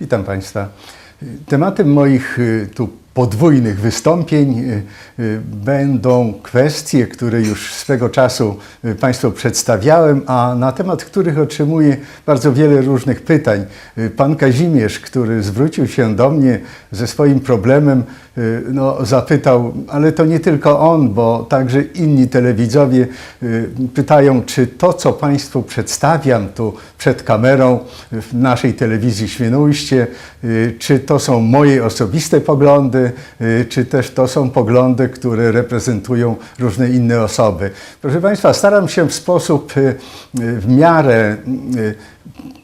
Witam Państwa. Tematem moich y, tu podwójnych wystąpień y, y, będą kwestie, które już swego czasu y, Państwu przedstawiałem, a na temat których otrzymuję bardzo wiele różnych pytań. Pan Kazimierz, który zwrócił się do mnie ze swoim problemem, no, zapytał, ale to nie tylko on, bo także inni telewidzowie pytają, czy to, co Państwu przedstawiam tu przed kamerą w naszej telewizji Świnoujście, czy to są moje osobiste poglądy, y, czy też to są poglądy, które reprezentują różne inne osoby. Proszę Państwa, staram się w sposób y, w miarę y,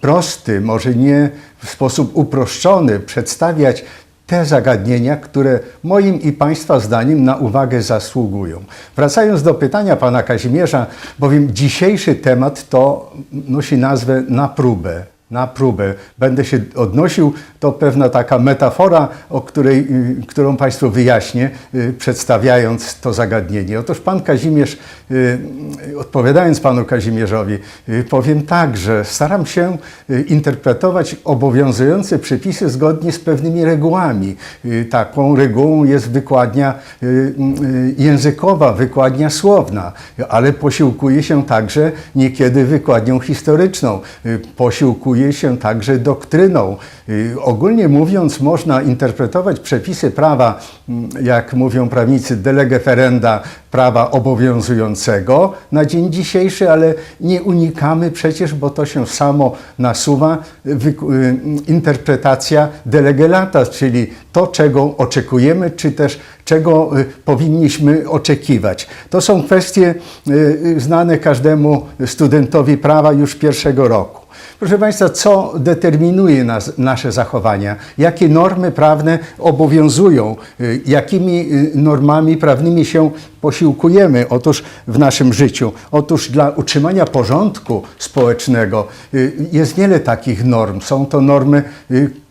prosty, może nie w sposób uproszczony, przedstawiać te zagadnienia, które moim i Państwa zdaniem na uwagę zasługują. Wracając do pytania Pana Kazimierza, bowiem dzisiejszy temat to nosi nazwę na próbę. Na próbę. Będę się odnosił, to pewna taka metafora, o której, y, którą Państwu wyjaśnię, y, przedstawiając to zagadnienie. Otóż Pan Kazimierz, y, odpowiadając Panu Kazimierzowi, powiem tak, że staram się interpretować obowiązujące przepisy zgodnie z pewnymi regułami. Taką regułą jest wykładnia językowa, wykładnia słowna, ale posiłkuję się także niekiedy wykładnią historyczną, y, posiłkuję się także doktryną. Ogólnie mówiąc, można interpretować przepisy prawa, mm, jak mówią prawnicy, de lege ferenda, prawa obowiązującego na dzień dzisiejszy, ale nie unikamy przecież, bo to się samo nasuwa, y, interpretacja de lege lata, czyli to, czego oczekujemy, czy też czego y, powinniśmy oczekiwać. To są kwestie y, znane każdemu studentowi prawa już pierwszego roku. Proszę Państwa, co determinuje nas, nasze zachowania? Jakie normy prawne obowiązują? Y, Jakimi y, normami prawnymi się posiłkujemy otóż w naszym życiu? Otóż dla utrzymania porządku społecznego y, jest wiele takich norm. Są to normy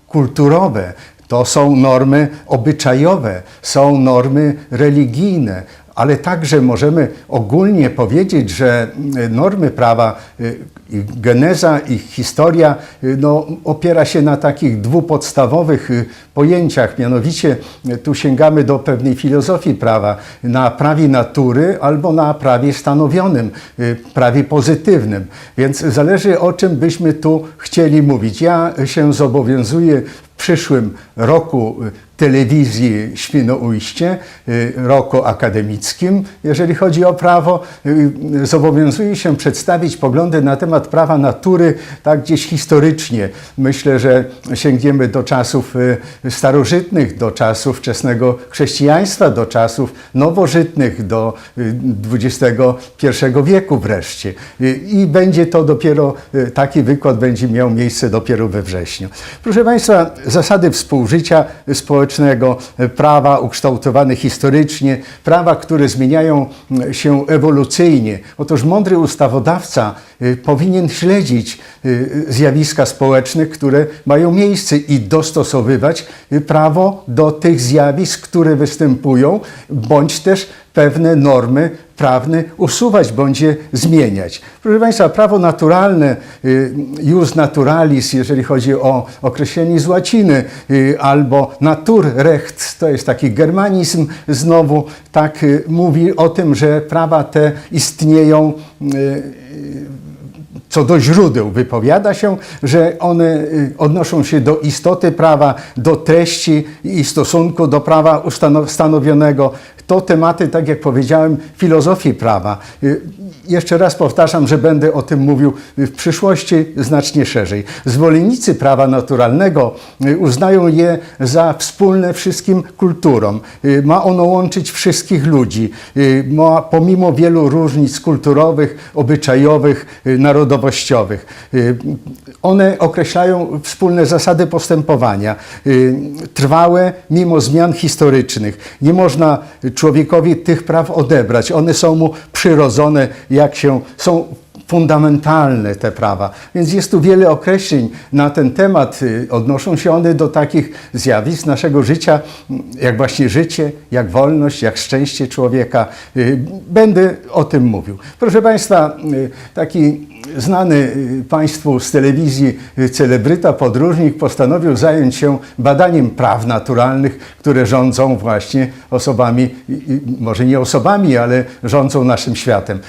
kulturowe, to są normy obyczajowe, są normy religijne, ale także możemy ogólnie powiedzieć, że y, normy prawa, i geneza ich historia y, no, opiera się na takich dwóch podstawowych y, pojęciach, mianowicie tu sięgamy do pewnej filozofii prawa, na prawie natury albo na prawie stanowionym, prawie pozytywnym. Więc zależy o czym byśmy tu chcieli mówić. Ja się zobowiązuję w przyszłym roku telewizji Świnoujście, y, roku akademickim, jeżeli chodzi o prawo, y, zobowiązuję się przedstawić poglądy na temat prawa natury tak gdzieś historycznie. Myślę, że sięgniemy do czasów y, starożytnych, do czasów wczesnego chrześcijaństwa, do czasów nowożytnych, do XXI wieku wreszcie. I będzie to dopiero, taki wykład będzie miał miejsce dopiero we wrześniu. Proszę Państwa, zasady współżycia społecznego, y, prawa ukształtowane historycznie, prawa, które zmieniają się ewolucyjnie. Otóż mądry ustawodawca y, powinien śledzić y, zjawiska społeczne, które mają miejsce i dostosowywać prawo do tych zjawisk, które występują, bądź też pewne normy prawne usuwać bądź je zmieniać. Proszę Państwa, prawo naturalne, y, jus naturalis, jeżeli chodzi o określenie z łaciny, y, albo naturrecht, to jest taki germanizm znowu, tak y, mówi o tym, że prawa te istnieją co do źródeł wypowiada się, że one y, odnoszą się do istoty prawa, do treści i stosunku do prawa ustano- stanowionego. To tematy, tak jak powiedziałem, filozofii prawa. Y, Jeszcze raz powtarzam, że będę o tym mówił w przyszłości znacznie szerzej. Zwolennicy prawa naturalnego y, uznają je za wspólne wszystkim kulturom. Ma ono łączyć wszystkich ludzi. Ma, pomimo wielu różnic kulturowych, obyczajowych, y, narodowościowych. Y, One określają wspólne zasady postępowania, y, trwałe mimo zmian historycznych. Nie można człowiekowi tych praw odebrać. One są mu przyrodzone, jak się są fundamentalne te prawa. Więc jest tu wiele określeń na ten temat. Y, Odnoszą się one do takich zjawisk naszego życia, mm, jak właśnie życie, jak wolność, jak szczęście człowieka. Y, Będę o tym mówił. Proszę Państwa, y, taki znany Państwu z telewizji celebryta, podróżnik postanowił zająć się badaniem praw naturalnych, które rządzą właśnie osobami, może nie osobami, ale rządzą naszym światem,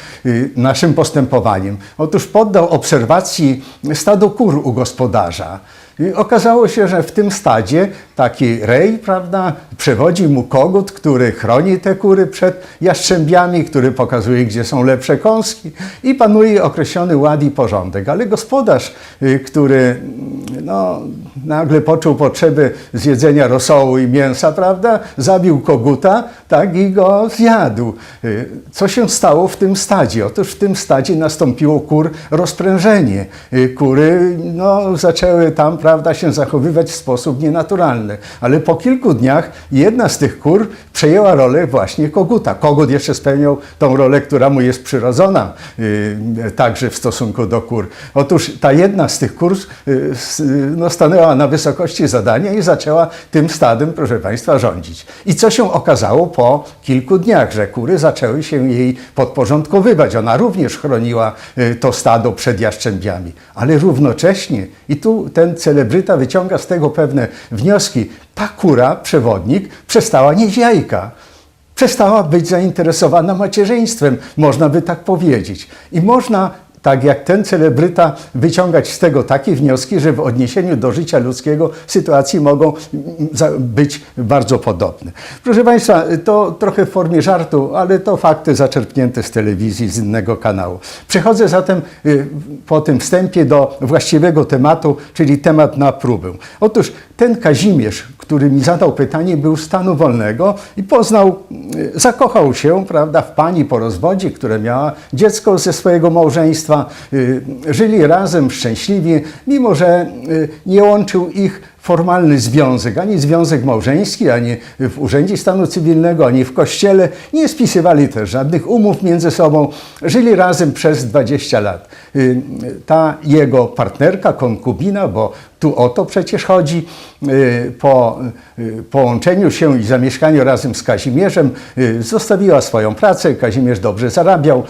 naszym postępowaniem. Otóż poddał obserwacji stado kur u gospodarza. I okazało się, że w tym stadzie taki rej, prawda, przewodzi mu kogut, który chroni te kury przed jastrzębiami, który pokazuje, gdzie są lepsze kąski i panuje określony ład i porządek. Ale gospodarz, y, który mm, no, nagle poczuł potrzebę zjedzenia rosołu i mięsa, prawda, zabił koguta, tak, i go zjadł. Y, Co się stało w tym stadzie? Otóż w tym stadzie nastąpiło kur rozprężenie. Y, Kury no, zaczęły tam, prawda, się zachowywać w sposób nienaturalny. Ale po kilku dniach jedna z tych kur przejęła rolę właśnie koguta. Kogut jeszcze spełniał tą rolę, która mu jest przyrodzona, y, także w stosunku do kur. Otóż ta jedna z tych kur y, s- no, stanęła na wysokości zadania i zaczęła tym stadem, proszę Państwa, rządzić. I co się okazało po kilku dniach, że kury zaczęły się jej podporządkowywać. Ona również chroniła y, to stado przed jaszczębiami. Ale równocześnie, i tu ten celebryta wyciąga z tego pewne wnioski, ta kura, przewodnik, przestała nieść jajka przestała być zainteresowana macierzyństwem, można by tak powiedzieć. I można, tak jak ten celebryta, wyciągać z tego takie wnioski, że w odniesieniu do życia ludzkiego sytuacje mogą być bardzo podobne. Proszę Państwa, to trochę w formie żartu, ale to fakty zaczerpnięte z telewizji, z innego kanału. Przechodzę zatem y, po tym wstępie do właściwego tematu, czyli temat na próbę. Otóż ten Kazimierz, który mi zadał pytanie, był stanu wolnego i poznał, y, zakochał się, prawda, w pani po rozwodzie, która miała dziecko ze swojego małżeństwa. Y, Żyli razem szczęśliwie, mimo że y, nie łączył ich formalny związek, ani związek małżeński, ani w Urzędzie Stanu Cywilnego, ani w Kościele. Nie spisywali też żadnych umów między sobą. Żyli razem przez 20 lat. Y, Ta jego partnerka, konkubina, bo tu o to przecież chodzi, y, po y, połączeniu się i zamieszkaniu razem z Kazimierzem zostawiła swoją pracę. Kazimierz dobrze zarabiał,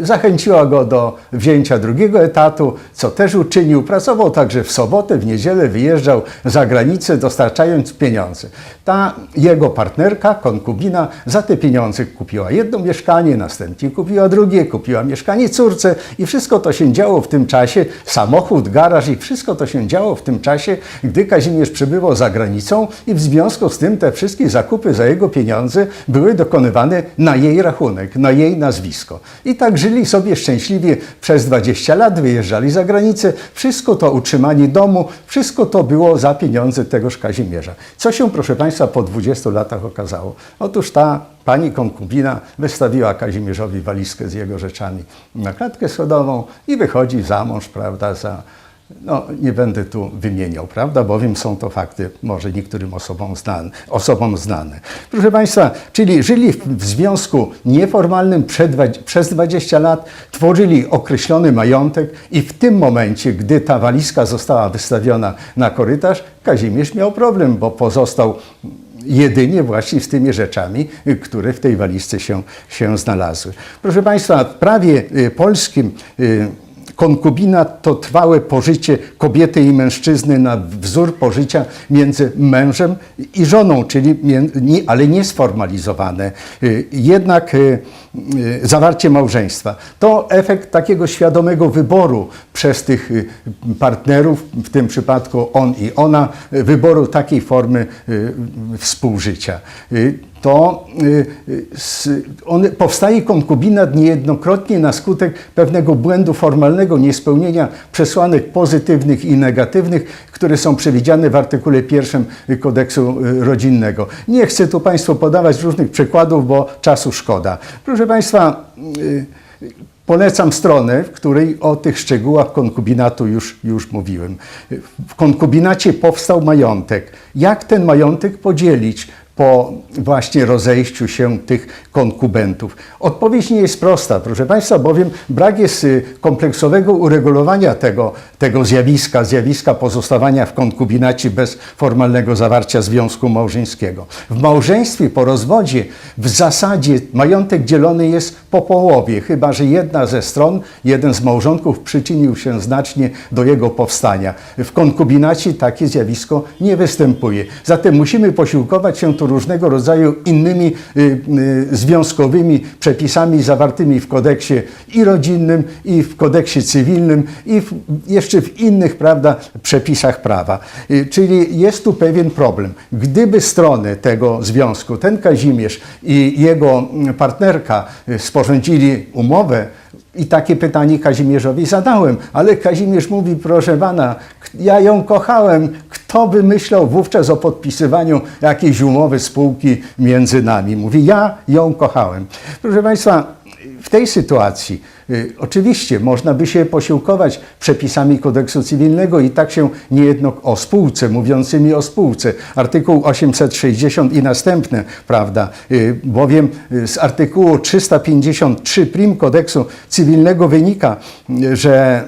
zachęciła go do wzięcia drugiego etatu, co też uczynił. Pracował także w sobotę, w niedzielę, wyjeżdżał za granicę, dostarczając pieniądze. Ta jego partnerka, konkubina, za te pieniądze kupiła jedno mieszkanie, następnie kupiła drugie, kupiła mieszkanie córce i wszystko to się działo w tym czasie, samochód, garaż i wszystko to się działo w tym czasie, gdy Kazimierz przebywał za granicą i w związku z tym te wszystkie zakupy za jego pieniądze były dokonywane na jej rachunek, na jej nazwisko. I tak żyli sobie szczęśliwie przez 20 lat, wyjeżdżali za granicę, wszystko to utrzymanie domu, wszystko to było za pieniądze tegoż Kazimierza. Co się, proszę Państwa, po 20 latach okazało? Otóż ta pani konkubina wystawiła Kazimierzowi walizkę z jego rzeczami na klatkę schodową i wychodzi za mąż, prawda, za no, nie będę tu wymieniał, prawda, bowiem są to fakty może niektórym osobom znane. Osobom znane. Proszę Państwa, czyli żyli w, związku nieformalnym przed, przez 20 lat, tworzyli określony majątek i w tym momencie, gdy ta walizka została wystawiona na korytarz, Kazimierz miał problem, bo pozostał jedynie właśnie z tymi rzeczami, y, które w tej walizce się, się znalazły. Proszę Państwa, w prawie y, polskim konkubina to trwałe pożycie kobiety i mężczyzny na wzór pożycia między mężem i żoną, czyli ale nie sformalizowane. Y, Jednak y, y, zawarcie małżeństwa to efekt takiego świadomego wyboru przez tych partnerów, w tym przypadku on i ona, wyboru takiej formy współżycia. To y, y, on, powstaje konkubinat niejednokrotnie na skutek pewnego błędu formalnego, niespełnienia przesłanek pozytywnych i negatywnych, które są przewidziane w artykule pierwszym kodeksu y, rodzinnego. Nie chcę tu Państwu podawać różnych przykładów, bo czasu szkoda. Proszę Państwa, Polecam stronę, w której o tych szczegółach konkubinatu już, już mówiłem. W konkubinacie powstał majątek. Jak ten majątek podzielić? Po właśnie rozejściu się tych konkubentów? Odpowiedź nie jest prosta, proszę Państwa, bowiem brak jest y, kompleksowego uregulowania tego, tego zjawiska, zjawiska pozostawania w konkubinacie bez formalnego zawarcia związku małżeńskiego. W małżeństwie po rozwodzie w zasadzie majątek dzielony jest po połowie, chyba że jedna ze stron, jeden z małżonków przyczynił się znacznie do jego powstania. W konkubinacie takie zjawisko nie występuje. Zatem musimy posiłkować się tu różnego rodzaju innymi y, y, związkowymi przepisami zawartymi w kodeksie i rodzinnym, i w kodeksie cywilnym, i w, jeszcze w innych prawda, przepisach prawa. Y, czyli jest tu pewien problem. Gdyby strony tego związku, ten Kazimierz i jego mm, partnerka sporządzili umowę, i takie pytanie Kazimierzowi zadałem, ale Kazimierz mówi, proszę pana, ja ją kochałem. Kto by myślał wówczas o podpisywaniu jakiejś umowy spółki między nami? Mówi, ja ją kochałem. Proszę państwa, w tej sytuacji y, oczywiście można by się posiłkować przepisami kodeksu cywilnego i tak się niejedno o spółce, mówiącymi o spółce. Artykuł 860 i następne, prawda, y, bowiem y, z artykułu 353 prim kodeksu cywilnego wynika, że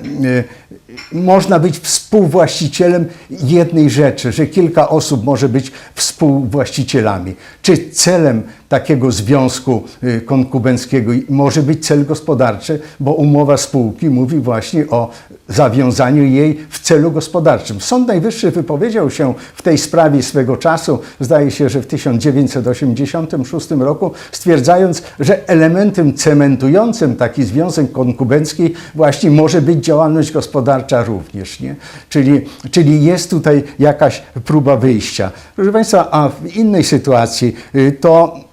można być współwłaścicielem jednej rzeczy, że kilka osób może być współwłaścicielami. Czy celem takiego związku y, konkubenckiego może być cel gospodarczy, bo umowa spółki mówi właśnie o zawiązaniu jej w celu gospodarczym. Sąd Najwyższy wypowiedział się w tej sprawie swego czasu, zdaje się, że w 1986 roku, stwierdzając, że elementem cementującym taki związek konkubencki właśnie może być działalność gospodarcza również. Nie? Czyli, czyli jest tutaj jakaś próba wyjścia. Proszę Państwa, a w innej sytuacji y, to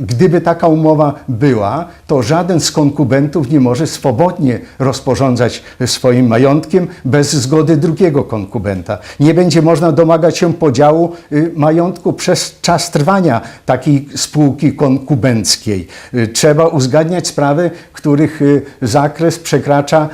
gdyby taka umowa była, to żaden z konkubentów nie może swobodnie rozporządzać swoim majątkiem bez zgody drugiego konkubenta. Nie będzie można domagać się podziału y, majątku przez czas trwania takiej spółki konkubenckiej. Y, Trzeba uzgadniać sprawy, których y, zakres przekracza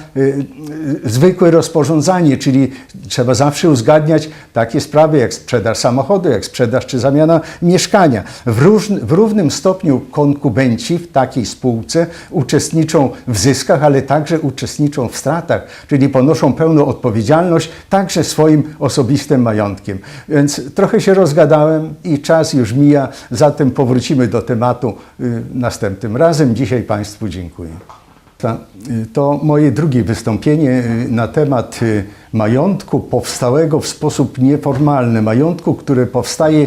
zwykłe rozporządzanie, czyli trzeba zawsze uzgadniać takie sprawy jak sprzedaż samochodu, jak sprzedaż czy zamiana mieszkania. W, różn, w równym stopniu konkubenci w takiej spółce uczestniczą w zyskach, ale także uczestniczą w stratach, czyli ponoszą pełną odpowiedzialność także swoim osobistym majątkiem. Więc trochę się rozgadałem i czas już mija, zatem powrócimy do tematu y, następnym razem. Dzisiaj Państwu dziękuję. Y, To moje drugie wystąpienie y, na temat y, majątku powstałego w sposób nieformalny, majątku, który powstaje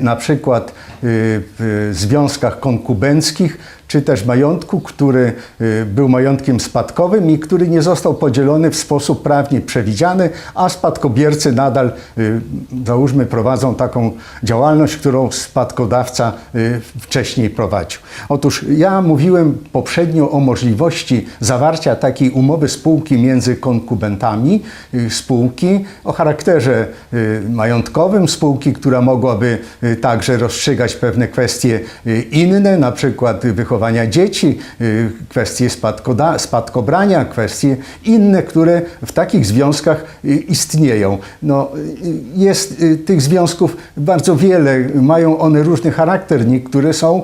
na przykład w związkach konkubenckich, czy też majątku, który y, był majątkiem spadkowym i który nie został podzielony w sposób prawnie przewidziany, a spadkobiercy nadal, y, załóżmy, prowadzą taką działalność, którą spadkodawca y, wcześniej prowadził. Otóż ja mówiłem poprzednio o możliwości zawarcia takiej umowy spółki między konkubentami spółki o charakterze majątkowym, spółki, która mogłaby także rozstrzygać pewne kwestie inne, na przykład wychowania dzieci, y, kwestie spadkobrania, kwestie inne, które w takich związkach y, istnieją. No, y, jest tych związków bardzo wiele, mają one różny charakter. Niektóre są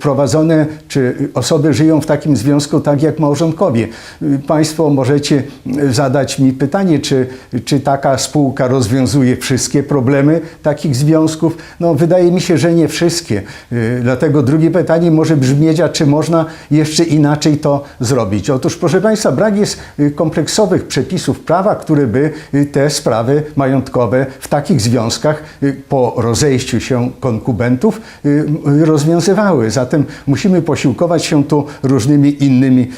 prowadzone, czy osoby żyją w takim związku tak jak małżonkowie. Państwo możecie zadać mi pytanie, czy, czy taka spółka rozwiązuje wszystkie problemy takich związków? No, wydaje mi się, że nie wszystkie. Dlatego drugie pytanie może brzmieć, czy można jeszcze inaczej to zrobić? Otóż, proszę Państwa, brak jest y, kompleksowych przepisów prawa, które by y, te sprawy majątkowe w takich związkach y, po rozejściu się konkubentów rozwiązywały. Zatem musimy posiłkować się tu różnymi innymi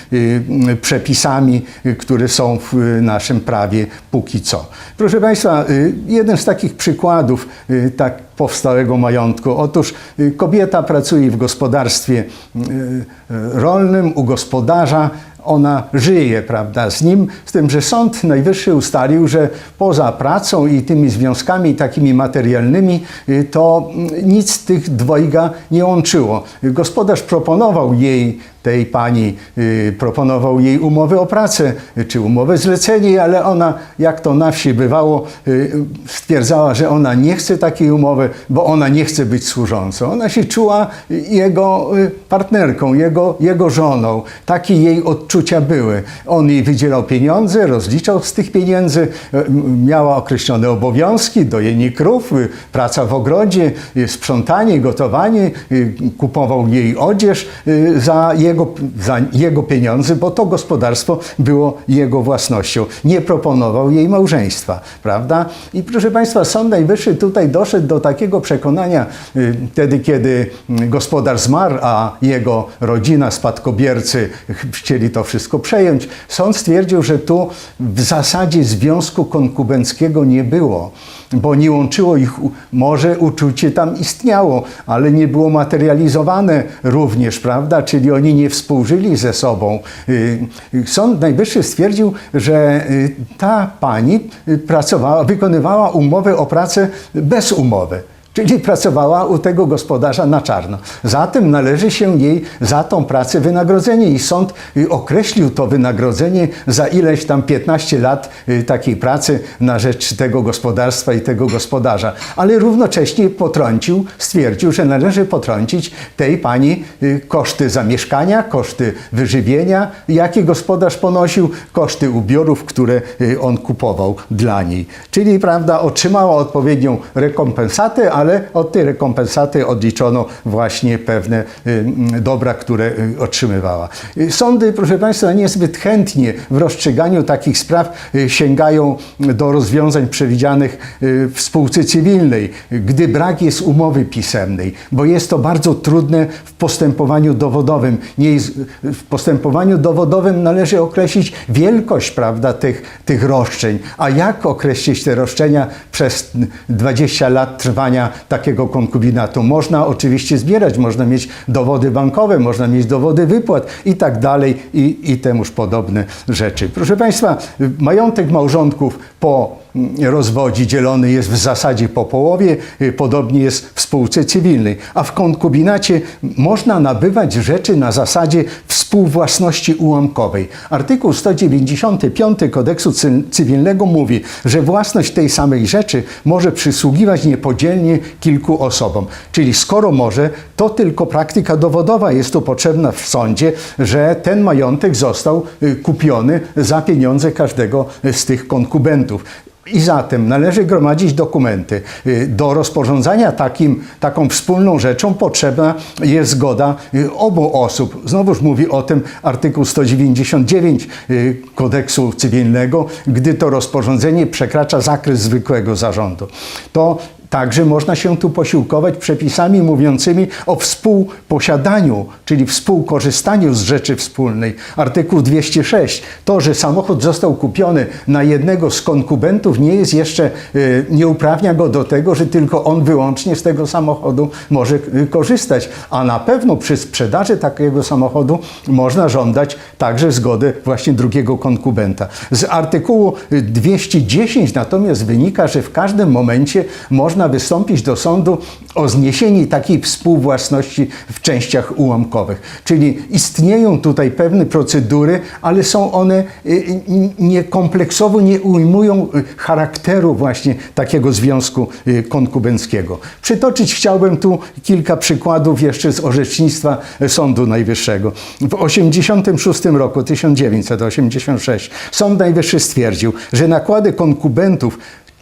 przepisami, które są w naszym prawie póki co. Proszę Państwa, jeden z takich przykładów tak powstałego majątku. Otóż y, kobieta pracuje w gospodarstwie y, y, rolnym u gospodarza, ona żyje, prawda, z nim, z tym, że Sąd Najwyższy ustalił, że poza pracą i tymi związkami takimi materialnymi, to mm, nic tych dwojga nie łączyło. Gospodarz proponował jej tej pani y, proponował jej umowę o pracę y, czy umowę zlecenie, ale ona, jak to na wsi bywało, y, stwierdzała, że ona nie chce takiej umowy, bo ona nie chce być służącą. Ona się czuła jego partnerką, jego, jego żoną. Takie jej odczucia były. On jej wydzielał pieniądze, rozliczał z tych pieniędzy, miała określone obowiązki, dojenie krów, praca w ogrodzie, sprzątanie, gotowanie, kupował jej odzież za jego, za jego pieniądze, bo to gospodarstwo było jego własnością. Nie proponował jej małżeństwa, prawda? I proszę Państwa, Sąd Najwyższy tutaj doszedł do takiego przekonania y, wtedy, kiedy mm, gospodarz zmarł, a jego rodzina, spadkobiercy ch- chcieli to wszystko przejąć. Sąd stwierdził, że tu w zasadzie związku konkubenckiego nie było, bo nie łączyło ich, może uczucie tam istniało, ale nie było materializowane również, prawda? Czyli oni nie współżyli ze sobą. Y, y, Sąd Najwyższy stwierdził, że y, ta pani pracowała, wykonywała umowę o pracę bez umowy. Czyli pracowała u tego gospodarza na czarno. Zatem należy się jej za tą pracę wynagrodzenie i sąd y, określił to wynagrodzenie za ileś tam 15 lat y, takiej pracy na rzecz tego gospodarstwa i tego gospodarza. Ale równocześnie potrącił, stwierdził, że należy potrącić tej pani y, koszty zamieszkania, koszty wyżywienia, jakie gospodarz ponosił, koszty ubiorów, które on kupował dla niej. Czyli, prawda, otrzymała odpowiednią rekompensatę, ale od tej rekompensaty odliczono właśnie pewne y, mm, dobra, które y, otrzymywała. Y, Sądy, proszę Państwa, niezbyt chętnie w rozstrzyganiu takich spraw sięgają do rozwiązań przewidzianych w spółce cywilnej, gdy brak jest umowy pisemnej, bo jest to bardzo trudne w postępowaniu dowodowym. W postępowaniu dowodowym należy określić wielkość prawda, tych, tych roszczeń. A jak określić te roszczenia przez 20 lat trwania takiego konkubinatu? Można oczywiście zbierać, można mieć dowody bankowe, można mieć dowody wypłat i tak dalej i, i temuż podobne rzeczy. Proszę Państwa, majątek małżonków po mm, rozwodzie dzielony jest w zasadzie po połowie, y, podobnie jest w spółce cywilnej, a w konkubinacie można nabywać rzeczy na zasadzie współwłasności ułamkowej. Artykuł 195 kodeksu cy- cywilnego mówi, że własność tej samej rzeczy może przysługiwać niepodzielnie kilku osobom. Czyli skoro może, to tylko praktyka dowodowa jest tu potrzebna w sądzie, że ten majątek został y, kupiony za pieniądze każdego z tych konkubentów. I zatem należy gromadzić dokumenty. Y, Do rozporządzania takim, taką wspólną rzeczą potrzebna jest zgoda y, obu osób. Znowuż mówi o tym artykuł 199 y, kodeksu cywilnego, gdy to rozporządzenie przekracza zakres zwykłego zarządu. To Także można się tu posiłkować przepisami mówiącymi o współposiadaniu, czyli współkorzystaniu z rzeczy wspólnej. Artykuł 206. To, że samochód został kupiony na jednego z konkubentów, nie jest jeszcze, y, nie uprawnia go do tego, że tylko on wyłącznie z tego samochodu może y, korzystać. A na pewno przy sprzedaży takiego samochodu można żądać także zgody właśnie drugiego konkubenta. Z artykułu y, 210 natomiast wynika, że w każdym momencie można wystąpić do sądu o zniesienie takiej współwłasności w częściach ułamkowych. Czyli istnieją tutaj pewne procedury, ale są one y, y, nie kompleksowo nie ujmują y, charakteru właśnie takiego związku konkubenckiego. Przytoczyć chciałbym tu kilka przykładów jeszcze z orzecznictwa Sądu Najwyższego. W 86 roku, 1986, Sąd Najwyższy stwierdził, że nakłady konkubentów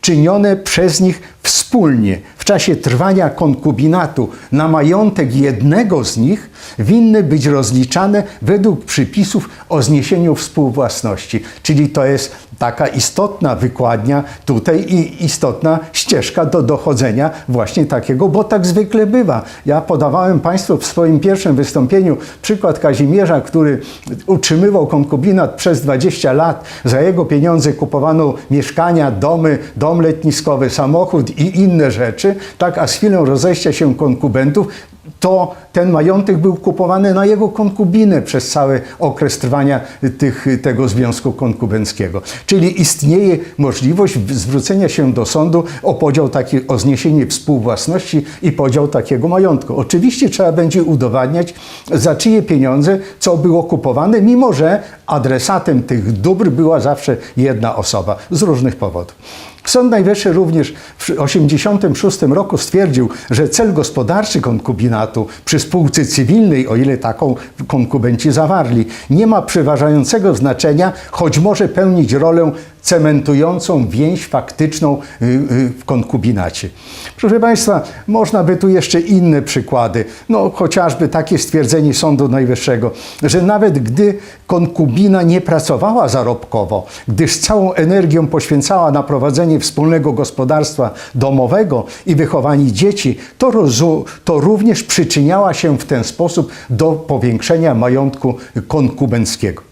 czynione przez nich wspólnie w czasie trwania konkubinatu na majątek jednego z nich winny być rozliczane według przypisów o zniesieniu współwłasności. Czyli to jest taka istotna wykładnia tutaj i istotna ścieżka do dochodzenia właśnie takiego, bo tak zwykle bywa. Ja podawałem Państwu w swoim pierwszym wystąpieniu przykład Kazimierza, który utrzymywał konkubinat przez 20 lat. Za jego pieniądze kupowano mieszkania, domy, dom letniskowy, samochód i inne rzeczy. Tak, a z chwilą rozejścia się konkubentów to ten majątek był kupowany na jego konkubinę przez cały okres trwania tych, tego związku konkubenckiego. Czyli istnieje możliwość zwrócenia się do sądu o podział taki, o zniesienie współwłasności i podział takiego majątku. Oczywiście trzeba będzie udowadniać, za czyje pieniądze co było kupowane, mimo że adresatem tych dóbr była zawsze jedna osoba z różnych powodów. Sąd Najwyższy również w 1986 roku stwierdził, że cel gospodarczy konkubinatu przy spółce cywilnej, o ile taką konkubenci zawarli, nie ma przeważającego znaczenia, choć może pełnić rolę cementującą więź faktyczną y, y, w konkubinacie. Proszę Państwa, można by tu jeszcze inne przykłady, no chociażby takie stwierdzenie Sądu Najwyższego, że nawet gdy konkubina nie pracowała zarobkowo, gdyż całą energią poświęcała na prowadzenie wspólnego gospodarstwa domowego i wychowanie dzieci, to, to również przyczyniała się w ten sposób do powiększenia majątku konkubenckiego.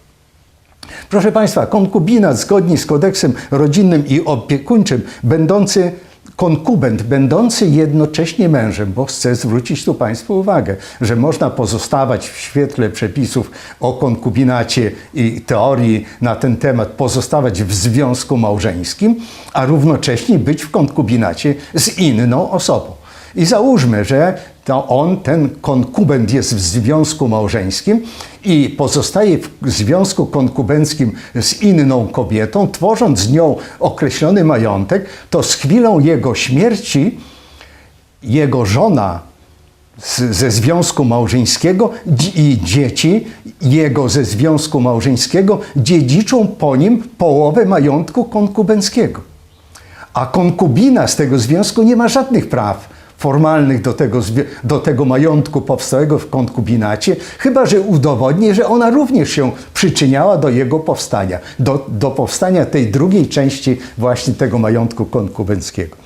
Proszę Państwa, konkubinat zgodnie z kodeksem rodzinnym i opiekuńczym, będący konkubent, będący jednocześnie mężem, bo chcę zwrócić tu Państwu uwagę, że można pozostawać w świetle przepisów o konkubinacie i teorii na ten temat, pozostawać w związku małżeńskim, a równocześnie być w konkubinacie z inną osobą. I załóżmy, że to on, ten konkubent jest w związku małżeńskim i pozostaje w związku konkubenckim z inną kobietą, tworząc z nią określony majątek, to z chwilą jego śmierci jego żona z, ze związku małżeńskiego i dzieci jego ze związku małżeńskiego dziedziczą po nim połowę majątku konkubenckiego. A konkubina z tego związku nie ma żadnych praw formalnych do tego, do tego majątku powstałego w konkubinacie, chyba że udowodni, że ona również się przyczyniała do jego powstania, do, do powstania tej drugiej części właśnie tego majątku konkubenckiego.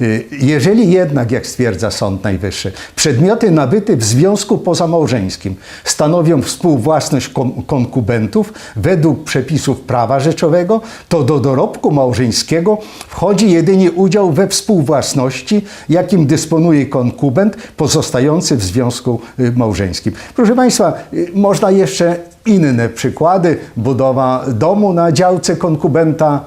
Y, jeżeli jednak, jak stwierdza Sąd Najwyższy, przedmioty nabyte w związku pozamałżeńskim stanowią współwłasność konkubentów według przepisów prawa rzeczowego, to do dorobku małżeńskiego wchodzi jedynie udział we współwłasności, jakim dysponuje konkubent pozostający w związku y, małżeńskim. Proszę Państwa, y, można jeszcze inne przykłady. Budowa domu na działce konkubenta,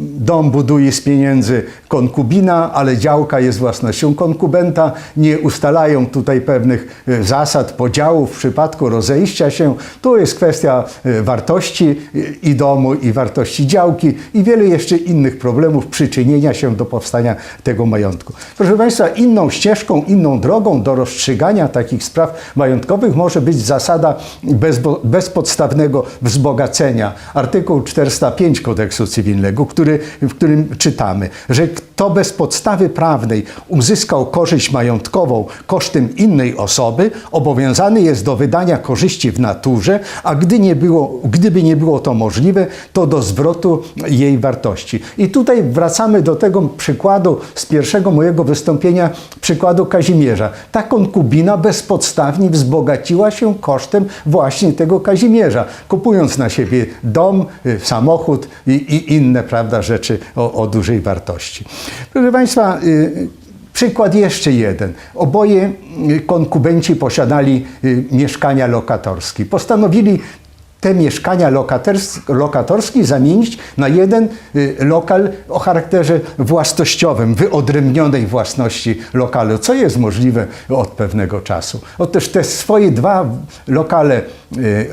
Dom buduje z pieniędzy konkubina, ale działka jest własnością konkubenta. Nie ustalają tutaj pewnych e, zasad podziału w przypadku rozejścia się. Tu jest kwestia e, wartości e, i domu, i wartości działki, i wiele jeszcze innych problemów przyczynienia się do powstania tego majątku. Proszę Państwa, inną ścieżką, inną drogą do rozstrzygania takich spraw majątkowych może być zasada bezpodstawnego wzbogacenia. Artykuł 405 kodeksu cywilnego który, w którym czytamy, że kto bez podstawy prawnej uzyskał korzyść majątkową kosztem innej osoby, obowiązany jest do wydania korzyści w naturze, a gdy nie było, gdyby nie było to możliwe, to do zwrotu jej wartości. I tutaj wracamy do tego przykładu z pierwszego mojego wystąpienia, przykładu Kazimierza. Ta konkubina bezpodstawnie wzbogaciła się kosztem właśnie tego Kazimierza, kupując na siebie dom, y, samochód i, i inne inne prawda, rzeczy o, o dużej wartości. Proszę Państwa, y, Przykład jeszcze jeden. Oboje konkubenci posiadali y, mieszkania lokatorskie. Postanowili te mieszkania lokatorskie zamienić na jeden lokal o charakterze własnościowym, wyodrębnionej własności lokalu, co jest możliwe od pewnego czasu. Otóż te swoje dwa lokale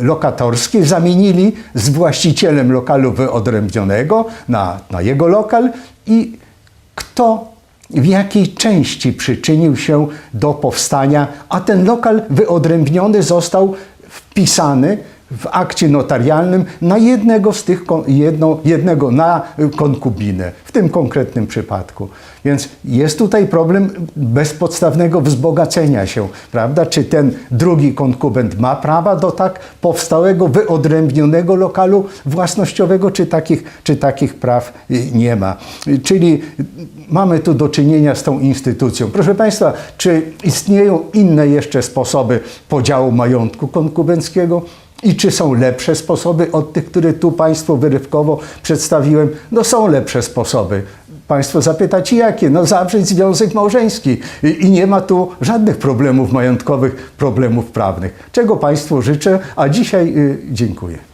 lokatorskie zamienili z właścicielem lokalu wyodrębnionego na, na jego lokal i kto w jakiej części przyczynił się do powstania, a ten lokal wyodrębniony został wpisany w akcie notarialnym na jednego z tych, jedno, jednego na konkubinę, w tym konkretnym przypadku. Więc jest tutaj problem bezpodstawnego wzbogacenia się, prawda? Czy ten drugi konkubent ma prawa do tak powstałego, wyodrębnionego lokalu własnościowego, czy takich, czy takich praw nie ma. Czyli mamy tu do czynienia z tą instytucją. Proszę Państwa, czy istnieją inne jeszcze sposoby podziału majątku konkubenckiego? I czy są lepsze sposoby od tych, które tu Państwu wyrywkowo przedstawiłem? No są lepsze sposoby. Państwo zapytacie, jakie? No zawrzeć związek małżeński i, i nie ma tu żadnych problemów majątkowych, problemów prawnych. Czego Państwu życzę, a dzisiaj y, dziękuję.